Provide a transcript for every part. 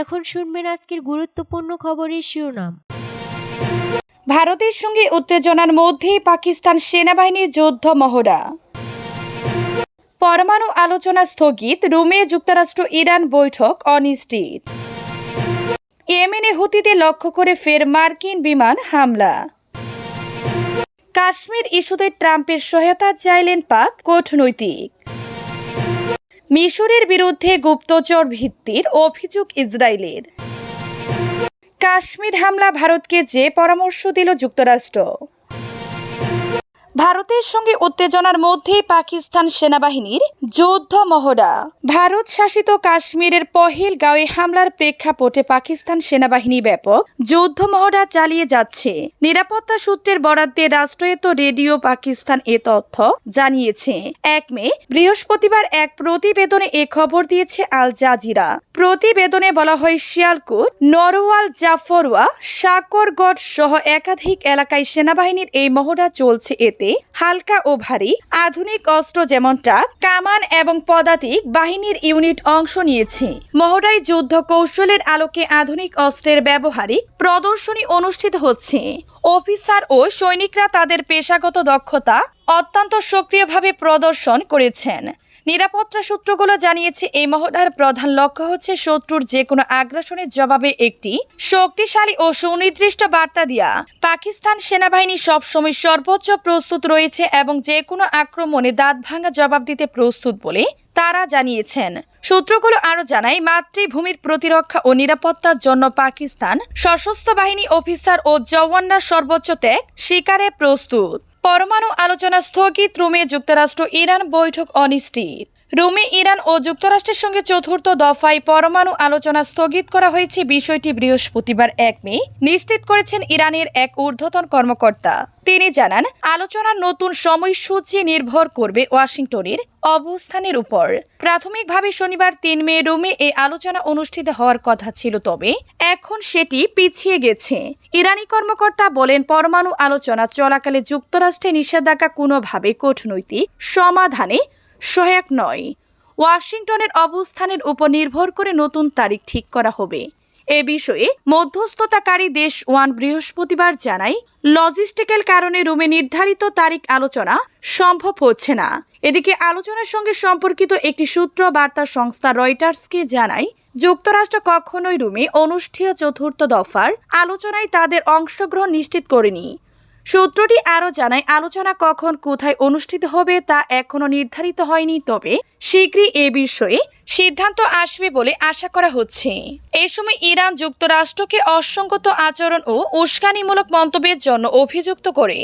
এখন শুনবেন আজকের গুরুত্বপূর্ণ খবরের শিরোনাম। ভারতের সঙ্গে উত্তেজনার মধ্যেই পাকিস্তান সেনাবাহিনীর যুদ্ধ মহড়া। পরমাণু আলোচনা স্থগিত, রোমে যুক্তরাষ্ট্র ইরান বৈঠক অনিশ্চিত। ইয়েমেনে হুতিতে লক্ষ্য করে ফের মার্কিন বিমান হামলা। কাশ্মীর ইস্যুতে ট্রাম্পের সহায়তা চাইলেন পাক কূটনৈতিক। মিশরের বিরুদ্ধে গুপ্তচর ভিত্তির অভিযোগ ইসরায়েলের। কাশ্মীর হামলা ভারতকে যে পরামর্শ দিল যুক্তরাষ্ট্র। ভারতের সঙ্গে উত্তেজনার মধ্যেই পাকিস্তান সেনাবাহিনীর যৌথ মহড়া। ভারত শাসিত কাশ্মীরের পহেল গাঁয়ে হামলার প্রেক্ষাপটে পাকিস্তান সেনাবাহিনী ব্যাপক যৌথ মহড়া চালিয়ে যাচ্ছে। নিরাপত্তা সূত্রের বরাদ্দে রাষ্ট্রায়ত্ত রেডিও পাকিস্তান এ তথ্য জানিয়েছে। এক মে, বৃহস্পতিবার এক প্রতিবেদনে এ খবর দিয়েছে আল জাজিরা। প্রতিবেদনে বলা হয়, শিয়ালকুট, নরওয়াল, জাফরওয়া সাকরগড় সহ একাধিক এলাকায় সেনাবাহিনীর এই মহড়া চলছে এতে। হালকা ও ভারী, আধুনিক অস্ত্র যেমনটা কামান এবং পদাতিক বাহিনীর ইউনিট অংশ নিয়েছে। মহড়ায় যুদ্ধ কৌশলের আলোকে আধুনিক অস্ত্রের ব্যবহারিক প্রদর্শনী অনুষ্ঠিত হচ্ছে। অফিসার ও সৈনিকরা তাদের পেশাগত দক্ষতা অত্যন্ত সক্রিয়ভাবে প্রদর্শন করেছেন। নিরাপত্তা সূত্রগুলো জানিয়েছে, এই মহড়ার প্রধান লক্ষ্য হচ্ছে শত্রুর যে কোনো আগ্রাসনের জবাবে একটি শক্তিশালী ও সুনির্দিষ্ট বার্তা দিয়া। পাকিস্তান সেনাবাহিনী সবসময় সর্বোচ্চ প্রস্তুত রয়েছে এবং যে কোনো আক্রমণে দাঁত ভাঙা জবাব দিতে প্রস্তুত বলে তারা জানিয়েছেন। সূত্রগুলো আরও জানায়, মাতৃভূমির প্রতিরক্ষা ও নিরাপত্তার জন্য পাকিস্তান সশস্ত্র বাহিনী অফিসার ও জওয়ানরা সর্বোচ্চ ত্যাগ শিকারে প্রস্তুত। পরমাণু আলোচনা স্থগিত রুমে যুক্তরাষ্ট্র ইরান বৈঠক অনিশ্চিত। রোমে ইরান ও যুক্তরাষ্ট্রের সঙ্গে চতুর্থ দফায় পরমাণু আলোচনা স্থগিত করা হয়েছে বিষয়টি বৃহস্পতিবার এক মে। নিশ্চিত করেছেন ইরানের এক ঊর্ধ্বতন কর্মকর্তা। তিনি জানান, আলোচনার নতুন সময়সূচি নির্ভর করবে ওয়াশিংটনের অবস্থানের উপর। প্রাথমিকভাবে শনিবার তিন মে রোমে এই আলোচনা অনুষ্ঠিত হওয়ার কথা ছিল, তবে এখন সেটি পিছিয়ে গেছে। ইরানি কর্মকর্তা বলেন, পরমাণু আলোচনা চলাকালে যুক্তরাষ্ট্রে নিষেধাজ্ঞা কোনোভাবে কূটনৈতিক সমাধানে সহায়ক নয়। ওয়াশিংটনের অবস্থানের উপর নির্ভর করে নতুন তারিখ ঠিক করা হবে। এ বিষয়ে মধ্যস্থতাকারী দেশ ওয়ান বৃহস্পতিবার জানায়, লজিস্টিক্যাল কারণে রোমে নির্ধারিত তারিখ আলোচনা সম্ভব হচ্ছে না। এদিকে আলোচনার সঙ্গে সম্পর্কিত একটি সূত্র বার্তা সংস্থা রয়টার্সকে জানায়, যুক্তরাষ্ট্র কখনোই রুমে অনুষ্ঠেয় চতুর্থ দফার আলোচনায় তাদের অংশগ্রহণ নিশ্চিত করেনি। সূত্রটি আরও জানায়, আলোচনা কখন কোথায় অনুষ্ঠিত হবে তা এখনও নির্ধারিত হয়নি, তবে শীঘ্রই এ বিষয়ে সিদ্ধান্ত আসবে বলে আশা করা হচ্ছে। এ সময় ইরান যুক্তরাষ্ট্রকে অসঙ্গত আচরণ ও উস্কানিমূলক মন্তব্যের জন্য অভিযুক্ত করে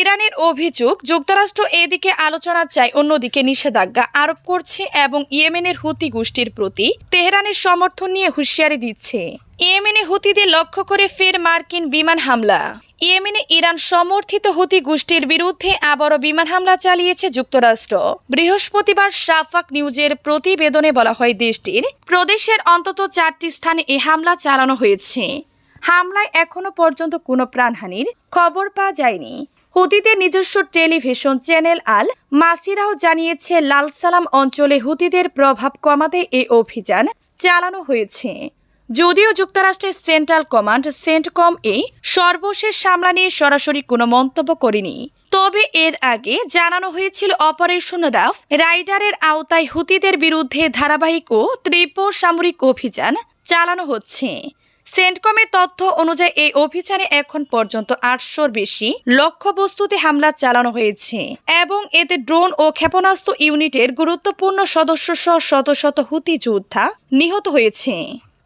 ইরানের অভিযোগ, যুক্তরাষ্ট্র এদিকে আলোচনা চায়, অন্যদিকে নিষেধাজ্ঞা আরোপ করছে এবং ইয়েমেনের হুতি গোষ্ঠীর প্রতি তেহরানের সমর্থন নিয়ে হুঁশিয়ারি দিচ্ছে। ইয়েমেনে হুতিদের লক্ষ্য করে ফের মার্কিন বিমান হামলা। ইয়েমেনে ইরান সমর্থিত হুতি গোষ্ঠীর বিরুদ্ধে আবারও বিমান হামলা চালিয়েছে যুক্তরাষ্ট্র। বৃহস্পতিবার শাফাক নিউজের প্রতিবেদনে বলা হয়, দেশটির প্রদেশের অন্তত চারটি স্থানে এই হামলা চালানো হয়েছে। হামলায় এখনও পর্যন্ত কোনো প্রাণহানির খবর পাওয়া যায়নি। হুতিদের নিজস্ব টেলিভিশন চ্যানেল আল মাসিরাও জানিয়েছে, লালসালাম অঞ্চলে হুতিদের প্রভাব কমাতে এই অভিযান চালানো হয়েছে। যদিও যুক্তরাষ্ট্রের সেন্ট্রাল কমান্ড সেন্টকম এই সর্বশেষ সামলা নিয়ে সরাসরি কোনো মন্তব্য করেনি। তবে এর আগে জানানো হয়েছিল অপারেশন রাফ রাইডারের আওতায় হুতিদের বিরুদ্ধে ধারাবাহিক ও তীব্র সামরিক অভিযান চালানো হচ্ছে। সেন্টকমের তথ্য অনুযায়ী এই অভিযানে এখন পর্যন্ত আটশোর বেশি লক্ষ্যবস্তুতে হামলা চালানো হয়েছে এবং এতে ড্রোন ও ক্ষেপণাস্ত্র ইউনিটের গুরুত্বপূর্ণ সদস্য সহ শত শত হুতি যোদ্ধা নিহত হয়েছে।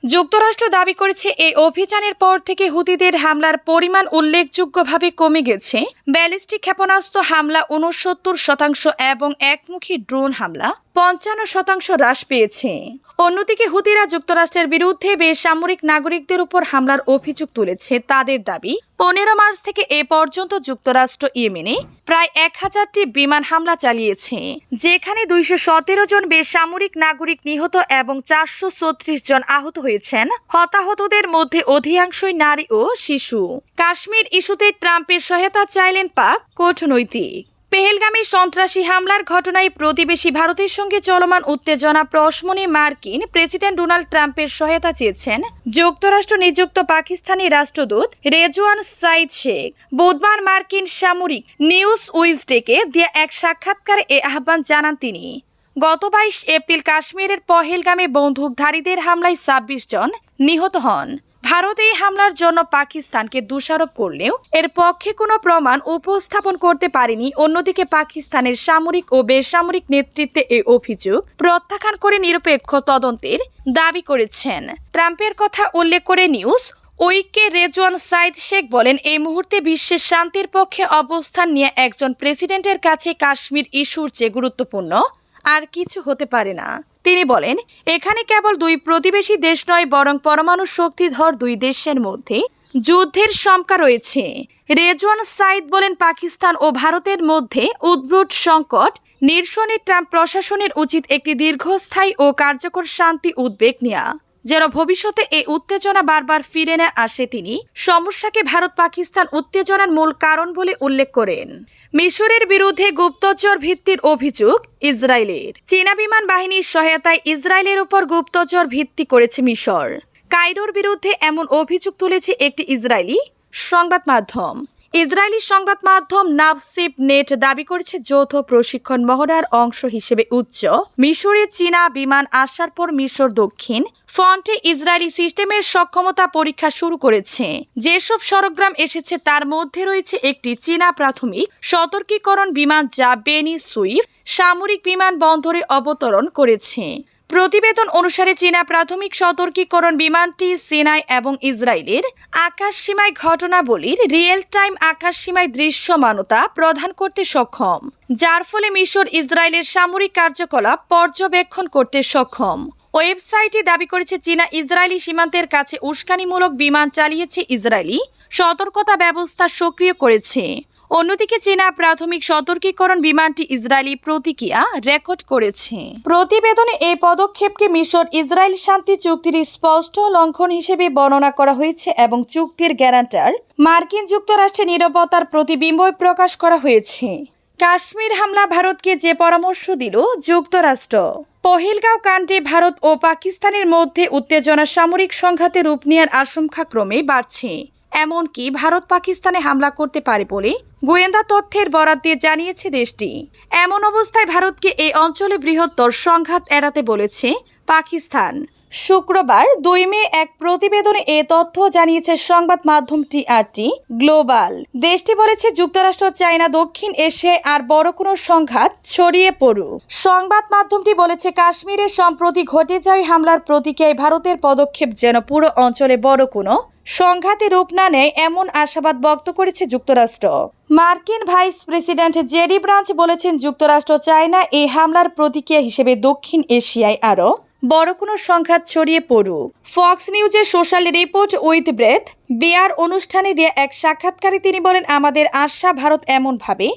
যুক্তরাষ্ট্র দাবি করেছে এই অভিযানের পর থেকে হুতিদের হামলার পরিমাণ উল্লেখযোগ্যভাবে কমে গেছে। ব্যালিস্টিক ক্ষেপণাস্ত্র হামলা উনসত্তর শতাংশ এবং একমুখী ড্রোন হামলা পঞ্চান্ন শতাংশ হ্রাস পেয়েছে। অন্যদিকে হুতিরা যুক্তরাষ্ট্রের বিরুদ্ধে বেসামরিক নাগরিকদের উপর হামলার অভিযোগ তুলেছে তাদের দাবি, পনেরো মার্চ থেকে এ পর্যন্ত যুক্তরাষ্ট্র ইয়েমেনে প্রায় এক হাজারটি বিমান হামলা চালিয়েছে, যেখানে দুইশো সতেরো জন বেসামরিক নাগরিক নিহত এবং চারশো ছত্রিশ জন আহত হয়েছেন। হতাহতদের মধ্যে অধিকাংশই নারী ও শিশু। কাশ্মীর ইস্যুতে ট্রাম্পের সহায়তা চাইলেন পাক কূটনৈতিক। পেহেলগামী সন্ত্রাসী হামলার ঘটনায় প্রতিবেশী ভারতের সঙ্গে চলমান উত্তেজনা প্রশমনে মার্কিন প্রেসিডেন্ট ডোনাল্ড ট্রাম্পের সহায়তা চেয়েছেন যুক্তরাষ্ট্র নিযুক্ত পাকিস্তানি রাষ্ট্রদূত রেজওয়ান সাইদ শেখ। বুধবার মার্কিন সামরিক নিউজ উইজডেকে দিয়ে এক সাক্ষাৎকারে এ আহ্বান জানান তিনি। গত বাইশ এপ্রিল কাশ্মীরের পহেলগামে বন্দুকধারীদের হামলায় ছাব্বিশ জন নিহত হন। ভারত এই হামলার জন্য পাকিস্তানকে দোষারোপ করলেও এর পক্ষে কোনো প্রমাণ উপস্থাপন করতে পারেনি। অন্যদিকে পাকিস্তানের সামরিক ও বেসামরিক নেতৃত্বে এই অভিযোগ প্রত্যাখ্যান করে নিরপেক্ষ তদন্তের দাবি করেছেন। ট্রাম্পের কথা উল্লেখ করে নিউজ উইককে রেজওয়ান সাইদ শেখ বলেন, এই মুহূর্তে বিশ্বের শান্তির পক্ষে অবস্থান নিয়ে একজন প্রেসিডেন্টের কাছে কাশ্মীর ইস্যুর চেয়ে গুরুত্বপূর্ণ। আর কিছু হতে পারে না। তিনি বলেন, এখানে কেবল দুই প্রতিবেশী দেশ নয়, বরং পরমাণু শক্তিধর দুই দেশের মধ্যে যুদ্ধের শঙ্কা রয়েছে। রেজওয়ান সাইদ বলেন, পাকিস্তান ও ভারতের মধ্যে উদ্ভুট সংকট নিরসনে ট্রাম্প প্রশাসনের উচিত একটি দীর্ঘস্থায়ী ও কার্যকর শান্তি উদ্বেগ নেওয়া যেন ভবিষ্যতে এই উত্তেজনা বারবার ফিরে না আসে তিনি, সমস্যাকে ভারত পাকিস্তান উত্তেজনার মূল কারণ বলে উল্লেখ করেন। মিশরের বিরুদ্ধে গুপ্তচর ভিত্তির অভিযোগ ইসরায়েলের। চীনা বিমান বাহিনীর সহায়তায় ইসরায়েলের উপর গুপ্তচর ভিত্তি করেছে মিশর। কায়রোর বিরুদ্ধে এমন অভিযোগ তুলেছে একটি ইসরায়েলি সংবাদ মাধ্যম। ইসরায়েলি সংবাদ মাধ্যম নাভসিপ নেট দাবি করেছে যৌথ প্রশিক্ষণ মহড়ার অংশ হিসেবে উচ্চ মিশরে চীনা বিমান আসার পর মিশর দক্ষিণ ফ্রন্টে ইসরায়েলি সিস্টেমের সক্ষমতা পরীক্ষা শুরু করেছে। যেসব সরগ্রাম এসেছে, তার মধ্যে রয়েছে একটি চীনা প্রাথমিক সতর্কীকরণ বিমান যা বেনি সুইফট সামরিক বিমান বন্দরে অবতরণ করেছে। প্রতিবেদন অনুসারে চীনা প্রাথমিক সতর্কীকরণ বিমানটি সিনাই এবং ইসরায়েলের আকাশ সীমায় ঘটনাবলীর রিয়েল টাইম আকাশ সীমায় দৃশ্যমানতা প্রদান করতে সক্ষম, যার ফলে মিশর ইসরায়েলের সামরিক কার্যকলাপ পর্যবেক্ষণ করতে সক্ষম। ওয়েবসাইটে দাবি করেছে, চীনা ইসরায়েলি সীমান্তের কাছে উস্কানিমূলক বিমান চালিয়েছে ইসরায়েলি সতর্কতা ব্যবস্থা সক্রিয় করেছে। অন্যদিকে চীনা প্রাথমিক সতর্কীকরণ বিমানটি ইসরায়েলি প্রতিক্রিয়া রেকর্ড করেছে। প্রতিবেদনে এই পদক্ষেপকে মিশর ইসরায়েল শান্তি চুক্তির স্পষ্ট লঙ্ঘন হিসেবে বর্ণনা করা হয়েছে এবং চুক্তির গ্যারান্টার মার্কিন যুক্তরাষ্ট্রের নিরাপত্তার প্রতিবিম্ব প্রকাশ করা হয়েছে। কাশ্মীর হামলা ভারতকে যে পরামর্শ দিল যুক্তরাষ্ট্র। পহিলগাঁও কাণ্ডে ভারত ও পাকিস্তানের মধ্যে উত্তেজনা সামরিক সংঘাতে রূপ নেওয়ার আশঙ্কা ক্রমে বাড়ছে। এমনকি ভারত পাকিস্তানে হামলা করতে পারে বলে গোয়েন্দা তথ্যের বরাদ দিয়ে জানিয়েছে দেশটি। এমন অবস্থায় ভারতকে এই অঞ্চলে বৃহত্তর সংঘাত এড়াতে বলেছে পাকিস্তান। শুক্রবার দুই মে এক প্রতিবেদনে এ তথ্য জানিয়েছে সংবাদ মাধ্যম টিআরটি গ্লোবাল। দেশটি বলেছে, যুক্তরাষ্ট্র, চায়না, দক্ষিণ এশিয়ায় আর বড় কোনো সংঘাত ছড়িয়ে পড়ুক। সংবাদ মাধ্যমটি বলেছে, কাশ্মীরে সম্প্রতি ঘটে যায় হামলার প্রতিক্রিয়ায় ভারতের পদক্ষেপ যেন পুরো অঞ্চলে বড় কোনো সংঘাতে রূপ না নেয়, এমন আশাবাদ ব্যক্ত করেছে যুক্তরাষ্ট্র। মার্কিন ভাইস প্রেসিডেন্ট জেরি ব্রাঞ্চ বলেছেন, যুক্তরাষ্ট্র চায়না এই হামলার প্রতিক্রিয়া হিসেবে দক্ষিণ এশিয়ায় আরও বড় কোনো সংঘাত ছড়িয়ে পড়ুক। ফক্স নিউজের social report with Bret. Baier অনুষ্ঠানে দিয়ে এক সাক্ষাৎকারে তিনি বলেন, আমাদের আশা ভারত এমনভাবে